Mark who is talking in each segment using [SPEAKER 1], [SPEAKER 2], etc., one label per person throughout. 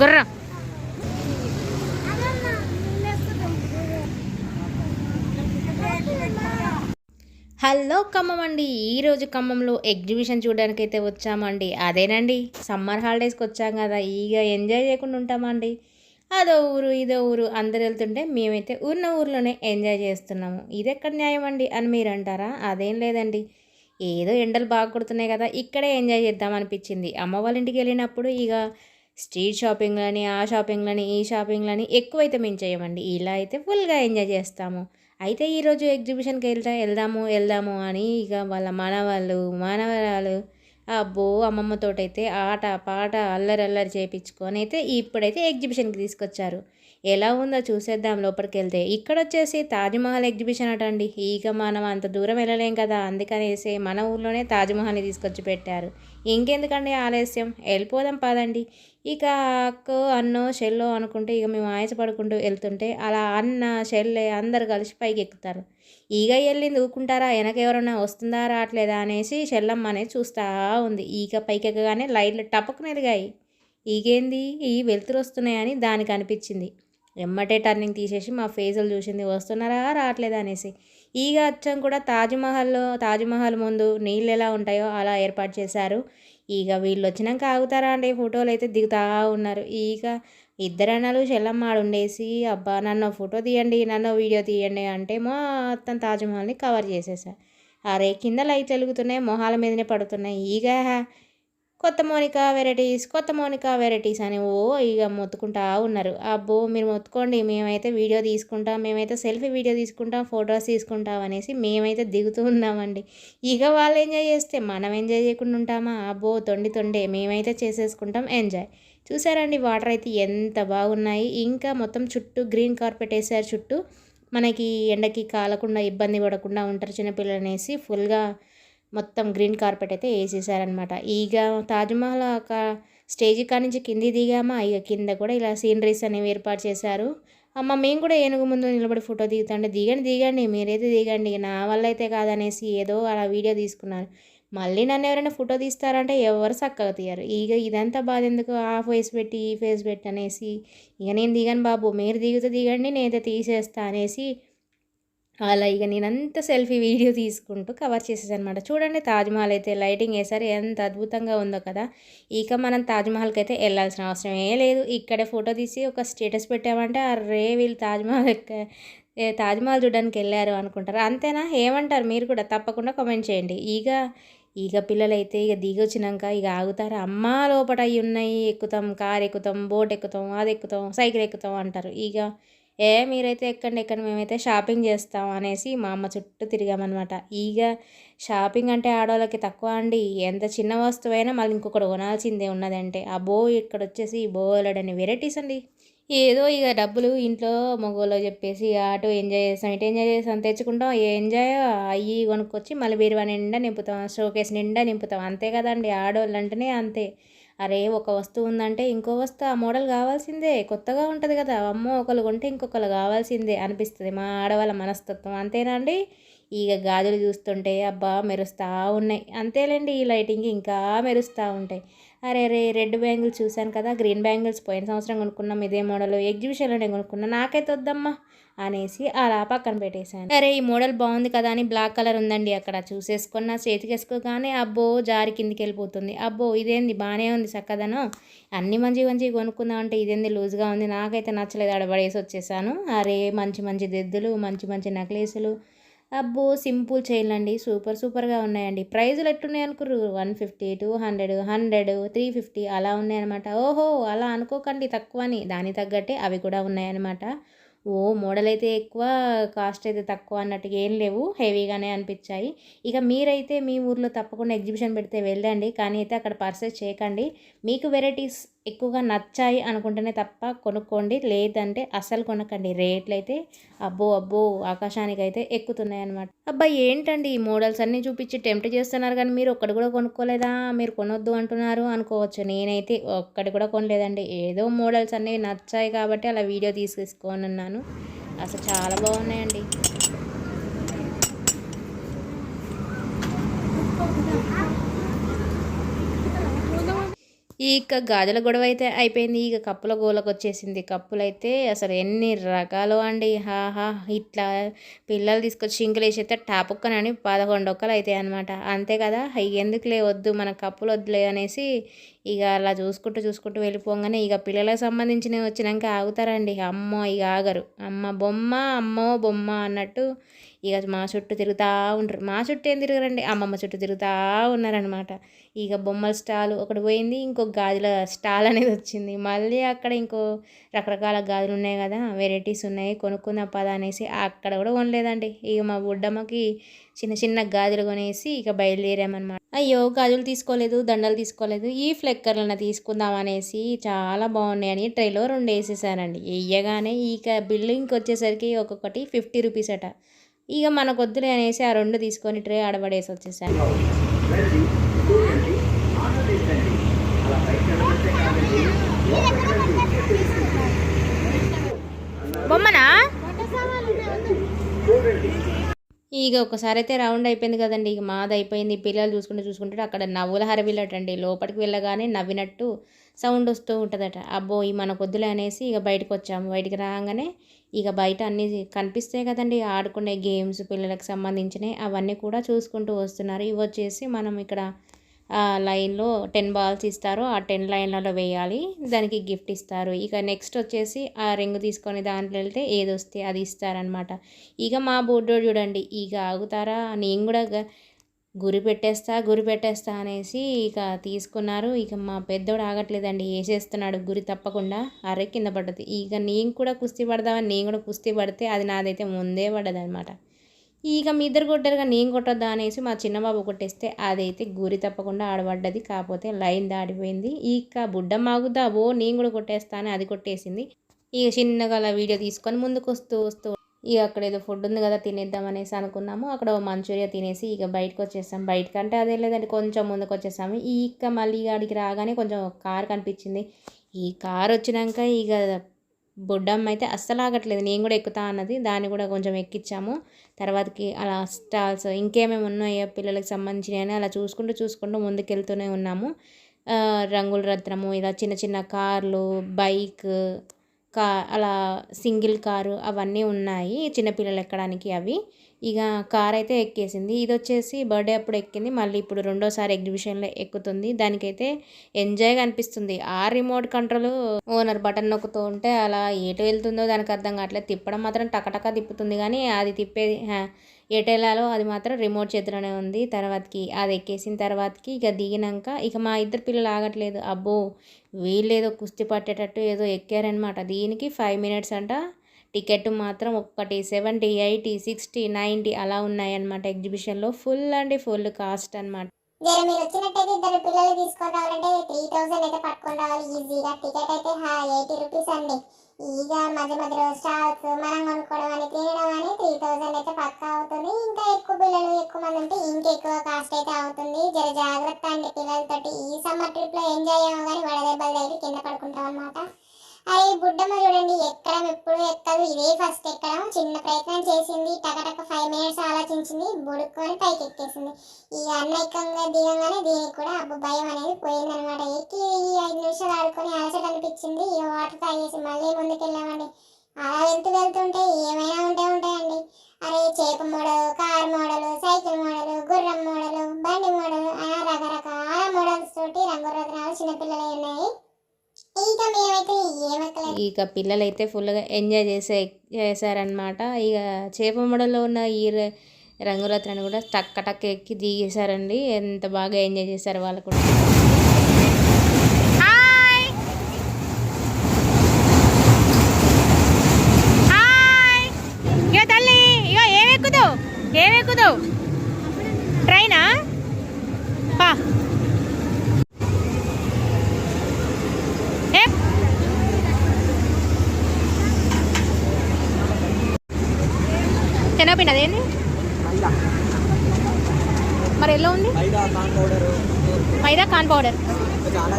[SPEAKER 1] గుర్రం. హలో ఖమ్మం అండి ఈరోజు ఖమ్మంలో ఎగ్జిబిషన్ చూడడానికి అయితే వచ్చామండి. అదేనండి సమ్మర్ హాలిడేస్కి వచ్చాం కదా ఇక ఎంజాయ్ చేయకుండా ఉంటామండి. అదో ఊరు ఇదో ఊరు అందరు వెళ్తుంటే మేమైతే ఉన్న ఊర్లోనే ఎంజాయ్ చేస్తున్నాము. ఇది ఎక్కడ న్యాయం అండి అని మీరు అంటారా? అదేం లేదండి. ఏదో ఎండలు బాగా కొడుతున్నాయి కదా ఇక్కడే ఎంజాయ్ చేద్దాం అనిపించింది. అమ్మ వాళ్ళ ఇంటికి వెళ్ళినప్పుడు ఇక స్ట్రీట్ షాపింగ్లని ఆ షాపింగ్లని ఈ షాపింగ్లని ఎక్కువైతే మేము చేయమండి. ఇలా అయితే ఫుల్గా ఎంజాయ్ చేస్తాము. అయితే ఈరోజు ఎగ్జిబిషన్కి వెళ్తా వెళ్దాము వెళ్దాము అని ఇక వాళ్ళ మనవాళ్ళు మనవరాలు అబ్బో అమ్మమ్మతోటైతే ఆట పాట అల్లరి అల్లరి చేయించుకొని అయితే ఇప్పుడైతే ఎగ్జిబిషన్కి తీసుకొచ్చారు. ఎలా ఉందో చూసేద్దాం లోపలికి వెళ్తే ఇక్కడ వచ్చేసి తాజ్మహల్ ఎగ్జిబిషన్ అటండి ఇక మనం అంత దూరం వెళ్ళలేం కదా అందుకనేసి మన ఊర్లోనే తాజ్మహల్ని తీసుకొచ్చి పెట్టారు. ఇంకెందుకండి ఆలస్యం? వెళ్ళిపోదాం పదండి. ఇక అక్కో అన్నో షెల్లో అనుకుంటే ఇక మేము ఆయాసపడుకుంటూ వెళ్తుంటే అలా అన్న షెల్లె అందరు కలిసి పైకి ఎక్కుతారు. ఈగ వెళ్ళింది ఊకుంటారా వెనక ఎవరైనా వస్తుందా రావట్లేదా అనేసి షెల్లమ్మ అనేది చూస్తూ ఉంది. ఈగ పైకి ఎక్కగానే లైట్లు టపక్కున ఎదిగాయి ఈగేంది ఈ వెలుతురు వస్తున్నాయని దానికి అనిపించింది. ఎమ్మటే టర్నింగ్ తీసేసి మా ఫేజులు చూసింది వస్తున్నారా రావట్లేదా అనేసి. ఈగ అచ్చం కూడా తాజ్మహల్లో తాజ్మహల్ ముందు నీళ్ళు ఎలా ఉంటాయో అలా ఏర్పాటు చేశారు. ఈగ వీళ్ళు వచ్చినాక ఆగుతారా అండి? ఫోటోలు అయితే దిగుతా ఉన్నారు. ఈగ ఇద్దరన్నలు చెల్లమ్మ ఉండేసి అబ్బా నన్ను ఫోటో తీయండి నన్ను వీడియో తీయండి అంటే మొత్తం తాజ్మహల్ని కవర్ చేసేసా అరే కింద లైట్ వెలుగుతున్నాయి మొహాల మీదనే పడుతున్నాయి. ఈగ కొత్త మోనికా వెరైటీస్ కొత్త మోనికా వెరైటీస్ అని ఓ ఇక మొత్తుకుంటా ఉన్నారు. అబ్బో మీరు మొత్తుకోండి. మేమైతే వీడియో తీసుకుంటాం మేమైతే సెల్ఫీ వీడియో తీసుకుంటాం ఫొటోస్ తీసుకుంటాం అనేసి మేమైతే దిగుతూ ఉన్నామండి. ఇక వాళ్ళు ఎంజాయ్ చేస్తే మనం ఎంజాయ్ చేయకుండా ఉంటామా? అబ్బో తొండి తొండే. మేమైతే చేసేసుకుంటాం ఎంజాయ్. చూసారండి వాటర్ అయితే ఎంత బాగున్నాయి. ఇంకా మొత్తం చుట్టూ గ్రీన్ కార్పెట్ వేసారు చుట్టూ. మనకి ఎండకి కాలకుండా ఇబ్బంది పడకుండా ఉంటారు చిన్నపిల్లలు అనేసి ఫుల్గా మొత్తం గ్రీన్ కార్పెట్ అయితే వేసేసారనమాట ఇక తాజ్మహల్ ఒక స్టేజ్ కాడ నుంచి కింది దిగామా? ఇక కింద కూడా ఇలా సీనరీస్ అనేవి ఏర్పాటు చేశారు. అమ్మ మేము కూడా ఏనుగు ముందు నిలబడి ఫోటో దిగుతుంటే దిగండి దిగండి మీరైతే దిగండి నా వల్ల అయితే కాదనేసి ఏదో అలా వీడియో తీసుకున్నారు. మళ్ళీ నన్ను ఎవరైనా ఫోటో తీస్తారంటే ఎవరు చక్కగా తీయరు. ఇక ఇదంతా బాధ ఎందుకు? ఆ ఫేస్ పెట్టి ఈ ఫేస్ పెట్టి అనేసి ఇక నేను దిగను బాబు మీరు దిగితే దిగండి నేనైతే తీసేస్తా అనేసి అలా ఇక నేనంతా సెల్ఫీ వీడియో తీసుకుంటూ కవర్ చేసేసనమాట చూడండి తాజ్మహల్ అయితే లైటింగ్ వేసారు ఎంత అద్భుతంగా ఉందో కదా. ఇక మనం తాజ్మహల్కి అయితే వెళ్ళాల్సిన అవసరం ఏ లేదు. ఇక్కడే ఫోటో తీసి ఒక స్టేటస్ పెట్టామంటే అరే వీళ్ళు తాజ్మహల్ తాజ్మహల్ చూడడానికి వెళ్ళారు అనుకుంటారు. అంతేనా? ఏమంటారు? మీరు కూడా తప్పకుండా కామెంట్ చేయండి. ఇక ఇక పిల్లలైతే ఇక దిగొచ్చినాక ఇక ఆగుతారు? అమ్మ లోపట అవి ఉన్నాయి ఎక్కుతాం కార్ ఎక్కుతాం బోట్ ఎక్కుతాం అది ఎక్కుతాం సైకిల్ ఎక్కుతాం అంటారు. ఇక ఏ మీరైతే ఎక్కండి ఎక్కడ మేమైతే షాపింగ్ చేస్తాం అనేసి మా అమ్మ చుట్టూ తిరిగామన్నమాట. ఇక షాపింగ్ అంటే ఆడవాళ్ళకి తక్కువ అండి. ఎంత చిన్న వస్తువైనా మళ్ళీ ఇంకొకటి కొనాల్సిందే ఉన్నదంటే. అబ్బో ఇక్కడ వచ్చేసి బోలెడని వెరైటీస్ అండి. ఏదో ఇక డబ్బులు ఇంట్లో మగోలో చెప్పేసి అటు ఎంజాయ్ చేస్తాం ఇటు ఎంజాయ్ చేస్తాం తెచ్చుకుంటాం. ఎంజాయ్ అయ్యి కొనుక్కొచ్చి మళ్ళీ బీరువా నిండా నింపుతాం షోకేస్ నిండా నింపుతాం. అంతే కదండి ఆడవాళ్ళు అంటేనే అంతే. అరే ఒక వస్తువు ఉందంటే ఇంకో వస్తువు ఆ మోడల్ కావాల్సిందే. కొత్తగా ఉంటుంది కదా. అమ్మో ఒకరు కొంటే ఇంకొకరు కావాల్సిందే అనిపిస్తుంది. మా ఆడవాళ్ళ మనస్తత్వం అంతేనా అండి? ఇక గాజులు చూస్తుంటే అబ్బా మెరుస్తూ ఉన్నాయి. అంతేలేండి ఈ లైటింగ్ ఇంకా మెరుస్తూ ఉంటాయి. అరే రే రెడ్ బ్యాంగిల్స్ చూశాను కదా గ్రీన్ బ్యాంగిల్స్ పోయిన సంవత్సరం కొనుక్కున్నాం ఇదే మోడల్ ఎగ్జిబిషన్లోనే కొనుక్కున్నా నాకైతే వద్దమ్మా అనేసి అలా పక్కన పెట్టేశాను. అరే ఈ మోడల్ బాగుంది కదా అని బ్లాక్ కలర్ ఉందండి అక్కడ చూసేసుకున్న చేతికి వేసుకోగానే అబ్బో జారి కిందికి వెళ్ళిపోతుంది. అబ్బో ఇదేంది బాగానే ఉంది చక్కదనం. అన్ని మంచి మంచి కొనుక్కుందాం అంటే ఇదేంది లూజ్గా ఉంది నాకైతే నచ్చలేదు అడబడేసి వచ్చేసాను. అరే మంచి మంచి దెద్దులు మంచి మంచి నెక్లెస్లు అబ్బో సింపుల్ చేయాలండి సూపర్ సూపర్గా ఉన్నాయండి. ప్రైజులు ఎట్టున్నాయి అనుకుర్రు? One fifty two hundred hundred three fifty అలా ఉన్నాయన్నమాట. ఓహో అలా అనుకోకండి తక్కువ అని దానికి తగ్గట్టే అవి కూడా ఉన్నాయన్నమాట. ఓ మోడల్ అయితే ఎక్కువ కాస్ట్ అయితే తక్కువ అన్నట్టుగా ఏం లేవు. హెవీగానే అనిపించాయి. ఇక మీరైతే మీ ఊర్లో తప్పకుండా ఎగ్జిబిషన్ పెడితే వెళ్ళండి. కానీ అయితే అక్కడ పర్చేస్ చేయకండి. మీకు వెరైటీస్ ఎక్కువగా నచ్చాయి అనుకుంటేనే తప్ప కొనుక్కోండి. లేదంటే అసలు కొనకండి. రేట్లు అయితే అబ్బో అబ్బో ఆకాశానికి అయితే ఎక్కుతున్నాయి అనమాట అబ్బా ఏంటండి ఈ మోడల్స్ అన్నీ చూపించి టెంప్ట్ చేస్తున్నారు కానీ మీరు ఒక్కటి కూడా కొనుక్కోలేదా? మీరు కొనొద్దు అంటున్నారు అనుకోవచ్చు. నేనైతే ఒక్కటి కూడా కొనలేదండి. ఏదో మోడల్స్ అన్నీ నచ్చాయి కాబట్టి అలా వీడియో తీసుకొని ఉన్నాను అసలు చాలా బాగున్నాయండి. ఇక గాజుల గొడవ అయితే అయిపోయింది. ఇక కప్పుల గోలకు వచ్చేసింది. కప్పులు అయితే అసలు ఎన్ని రకాలు అండి. హాహా ఇట్లా పిల్లలు తీసుకొచ్చి సింకులు వేసేస్తే టాపుక్కనని పదకొండు ఒక్కలు అవుతాయి అనమాట అంతే కదా? ఎందుకులే వద్దు మన కప్పులు వద్దులే అనేసి ఇక అలా చూసుకుంటూ చూసుకుంటూ వెళ్ళిపోగానే ఇక పిల్లలకు సంబంధించినవి వచ్చినాక ఆగుతారండి. అమ్మో ఇక ఆగరు. అమ్మ బొమ్మ అమ్మో బొమ్మ అన్నట్టు ఇక మా చుట్టూ తిరుగుతూ ఉంటారు. మా చుట్టూ ఏం తిరగరండి? అమ్మమ్మ చుట్టూ తిరుగుతూ ఉన్నారనమాట ఇక బొమ్మల స్టాల్ ఒకటి పోయింది ఇంకో గాజుల స్టాల్ అనేది వచ్చింది. మళ్ళీ అక్కడ ఇంకో రకరకాల గాజులు ఉన్నాయి కదా వెరైటీస్ ఉన్నాయి కొనుక్కుందాం పద అనేసి అక్కడ కూడా కొనలేదండి. ఇక మా బుడ్డమ్మకి చిన్న చిన్న గాజులు కొనేసి ఇక బయలుదేరామన్నమాట. అయ్యో గాజులు తీసుకోలేదు దండలు తీసుకోలేదు ఈ ఫ్లెక్కర్లను తీసుకుందాం అనేసి చాలా బాగున్నాయని ట్రైలో రెండు వేసేసానండి వేయగానే ఇక బిల్డింగ్కి వచ్చేసరికి ఒక్కొక్కటి ఫిఫ్టీ రూపీస్ అట. ఇక మనకొద్దులే అనేసి ఆ రెండు తీసుకొని ట్రే ఆడబడేసి వచ్చేసాను బొమ్మనా? ఇక ఒకసారి అయితే రౌండ్ అయిపోయింది కదండి. ఇక మాది అయిపోయింది. పిల్లలు చూసుకుంటూ చూసుకుంటే అక్కడ నవ్వుల హరవిల్లటండి లోపలికి వెళ్ళగానే నవ్వినట్టు సౌండ్ వస్తూ ఉంటుందట. అబ్బో ఈ మన పొద్దులే అనేసి ఇక బయటకు వచ్చాము. బయటికి రాగానే ఇక బయట అన్నీ కనిపిస్తాయి కదండి. ఆడుకునే గేమ్స్ పిల్లలకు సంబంధించినవి అవన్నీ కూడా చూసుకుంటూ వస్తున్నారు. ఇవి వచ్చేసి మనం ఇక్కడ లైన్లో టెన్ బాల్స్ ఇస్తారు. ఆ టెన్ లైన్లలో వేయాలి. దానికి గిఫ్ట్ ఇస్తారు. ఇక నెక్స్ట్ వచ్చేసి ఆ రింగ్ తీసుకొని దాంట్లో వెళ్తే ఏది వస్తే అది ఇస్తారనమాట ఇక మా బోర్డు చూడండి. ఇక ఆగుతారా? నేను కూడా గురి పెట్టేస్తా గురి పెట్టేస్తా అనేసి ఇక తీసుకున్నారు. ఇక మా పెద్దోడు ఆగట్లేదండి. వేసేస్తున్నాడు గురి తప్పకుండా అరే కింద పడ్డది. ఇక నేను కూడా కుస్తీ పడదామని నేను కూడా కుస్తీ పడితే అది నాదైతే ముందే పడదనమాట ఇక మీ ఇద్దరు కొట్టారుగా నేను కొట్టొద్దా అనేసి మా చిన్నబాబు కొట్టేస్తే అదైతే గురి తప్పకుండా ఆడబడ్డది. కాకపోతే లైన్ దాడిపోయింది ఇక బుడ్డ మాగుద్దా ఓ నేను కూడా కొట్టేస్తా అని అది కొట్టేసింది. ఇక చిన్నగా అలా వీడియో తీసుకొని ముందుకు వస్తూ వస్తూ ఇక అక్కడ ఏదో ఫుడ్ ఉంది కదా తినేద్దాం అనేసి అనుకున్నాము. అక్కడ మంచూరియా తినేసి ఇక బయటకు వచ్చేసాం. అంటే అదే లేదండి కొంచెం ముందుకు వచ్చేసాము. ఇక మళ్ళీ అడిగి రాగానే కొంచెం కార్ కనిపించింది. ఈ కార్ వచ్చినాక ఇక బొడ్డమ్మ అయితే అస్సలు ఆగట్లేదు. నేను కూడా ఎక్కుతా అన్నది. దాన్ని కూడా కొంచెం ఎక్కించాము తర్వాతకి అలా స్టాల్స్ ఇంకేమేమి ఉన్నాయో పిల్లలకు సంబంధించినవి అలా చూసుకుంటూ చూసుకుంటూ ముందుకెళ్తూనే ఉన్నాము. రంగుల రత్నము ఇలా చిన్న చిన్న కార్లు బైక్ కా అలా సింగిల్ కారు అవన్నీ ఉన్నాయి. చిన్నపిల్లలు ఎక్కడానికి అవి. ఇక కార్ అయితే ఎక్కేసింది. ఇది వచ్చేసి బర్త్డే అప్పుడు ఎక్కింది. మళ్ళీ ఇప్పుడు రెండోసారి ఎగ్జిబిషన్లో ఎక్కుతుంది. దానికైతే ఎంజాయ్గా అనిపిస్తుంది. ఆ రిమోట్ కంట్రోల్ ఓనర్ బటన్ నొక్కుతూ ఉంటే అలా ఎటు వెళ్తుందో దానికి అర్థం కావట్లేదు. తిప్పడం మాత్రం టకటక తిప్పుతుంది కానీ అది తిప్పేది ఎటెలాలో అది మాత్రం రిమోట్ చేతిలోనే ఉంది. తర్వాతకి అది ఎక్కేసిన తర్వాతకి ఇక దిగినాక ఇక మా ఇద్దరు పిల్లలు ఆగట్లేదు. అబ్బో వీళ్ళు ఏదో కుస్తీ పట్టేటట్టు ఏదో ఎక్కారనమాట దీనికి ఫైవ్ మినిట్స్ అంట టికెట్ మాత్రం ఒక్కటి సెవెంటీ ఎయిటీ సిక్స్టీ నైంటీ అలా ఉన్నాయన్నమాట ఎగ్జిబిషన్లో. ఫుల్ అండి ఫుల్ కాస్ట్ అనమాట
[SPEAKER 2] జర మీరు వచ్చినట్టయితే ఇద్దరు పిల్లలు తీసుకొని రావాలంటే త్రీ థౌసండ్ అయితే పట్టుకొని రావాలి. ఈజీగా టికెట్ అయితే ఎయిటీ రూపీస్ అండి. ఇక మధ్య మధ్యలో స్టాల్స్ మనం కొనుక్కోవడం అని తినడం అని త్రీ థౌసండ్ అయితే పక్కా అవుతుంది. ఇంకా ఎక్కువ పిల్లలు ఎక్కువ మంది ఉంటే ఇంకా ఎక్కువ కాస్ట్ అయితే అవుతుంది. జర జాగ్రత్త అండి పిల్లలతోటి. ఈ సమ్మర్ ట్రిప్లో ఎంజాయ్ అయ్యాము కానీ వడదెబ్బలు తగిలి కింద పడుకుంటాం అనమాట అది బుడ్డమ్మ చూడండి ఎక్కడం ఎప్పుడు ఎక్కదు. ఇదే ఫస్ట్ ఎక్కడం. చిన్న ప్రయత్నం చేసింది. టకటక ఫైవ్ మినిట్స్ ఆలోచించింది. బుడుక్కొని పైకి ఎక్కేసింది ఈ అన్నైకంగా దిగంగానే దీనికి కూడా అబ్బు భయం అనేది పోయిందనమాట ఎక్కి ఈ ఐదు నిమిషాలు ఆడుకొని అలసట అనిపించింది. ఈ వాటర్ తాగేసి మళ్ళీ ముందుకెళ్ళామండి. అలా వెళ్తూ వెళ్తుంటే ఏమైనా ఉంటే ఉంటాయండి. అరే చేప model car model cycle model గుర్రం మోడల్ బండి మోడల్ అలా రకరకాల మోడల్స్ తోటి రంగురత్నాలు చిన్నపిల్లలు ఉన్నాయి. ఇంకా మేమైతే
[SPEAKER 1] ఇక పిల్లలైతే ఫుల్గా ఎంజాయ్ చేసే చేశారనమాట ఇక చేప మడలో ఉన్న ఈ ర- కూడా టక్క టక్క ఎక్కి దిగేశారండి. ఎంత బాగా ఎంజాయ్ చేశారు వాళ్ళు కూడా. హాయ్! ఇగో ట్రైనా పా ఏ శనగపిండి అదేంది? మరి ఎలా ఉంది?
[SPEAKER 3] మైదా
[SPEAKER 1] కాన్ పౌడర్.
[SPEAKER 3] చాలా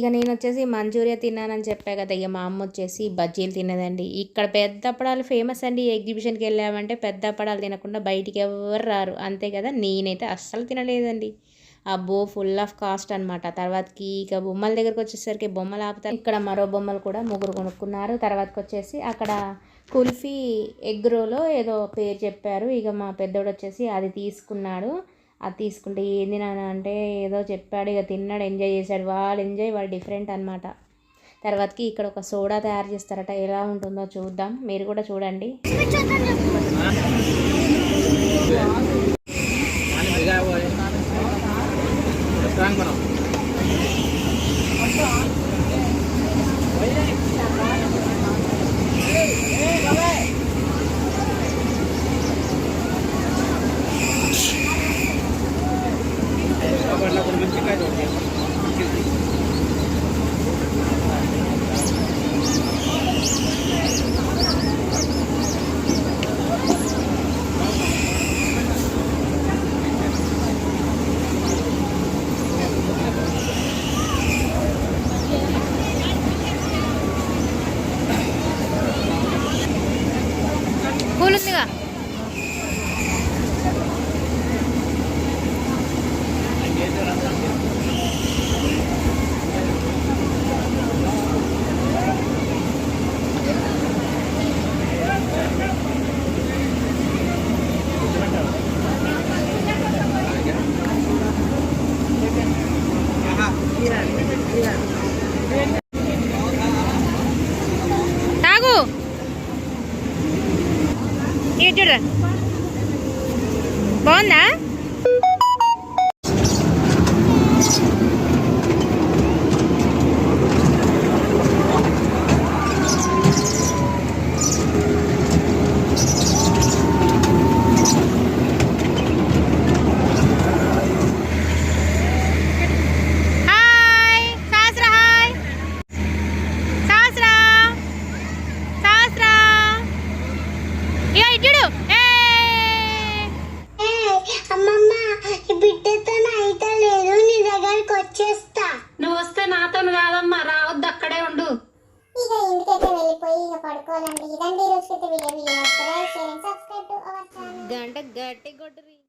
[SPEAKER 1] ఇక నేను వచ్చేసి మంచూరియా తిన్నానని చెప్పా కదా ఇక మా అమ్మ వచ్చేసి బజ్జీలు తిన్నదండి. ఇక్కడ పెద్ద అప్పడాలు ఫేమస్ అండి ఎగ్జిబిషన్కి వెళ్ళామంటే పెద్ద అప్పడాలు తినకుండా బయటికి ఎవరు రారు. అంతే కదా నేనైతే అస్సలు తినలేదండి. అబ్బో ఫుల్ ఆఫ్ కాస్ట్ అనమాట తర్వాతకి ఇక బొమ్మల దగ్గరకు వచ్చేసరికి బొమ్మలు ఆపుతారు. ఇక్కడ మరో బొమ్మలు కూడా ముగ్గురు కొనుక్కున్నారు. తర్వాతకి వచ్చేసి అక్కడ కుల్ఫీ ఎగ్ రోలో ఏదో పేరు చెప్పారు. ఇక మా పెద్దోడు వచ్చేసి అది తీసుకున్నాడు. అది తీసుకుంటే ఏంది నాన్న అంటే ఏదో చెప్పాడు ఇక తిన్నాడు ఎంజాయ్ చేశాడు. వాళ్ళు ఎంజాయ్ వాళ్ళు డిఫరెంట్ అనమాట తర్వాతకి ఇక్కడ ఒక సోడా తయారు చేస్తారట. ఎలా ఉంటుందో చూద్దాం. మీరు కూడా చూడండి. బాగుందా?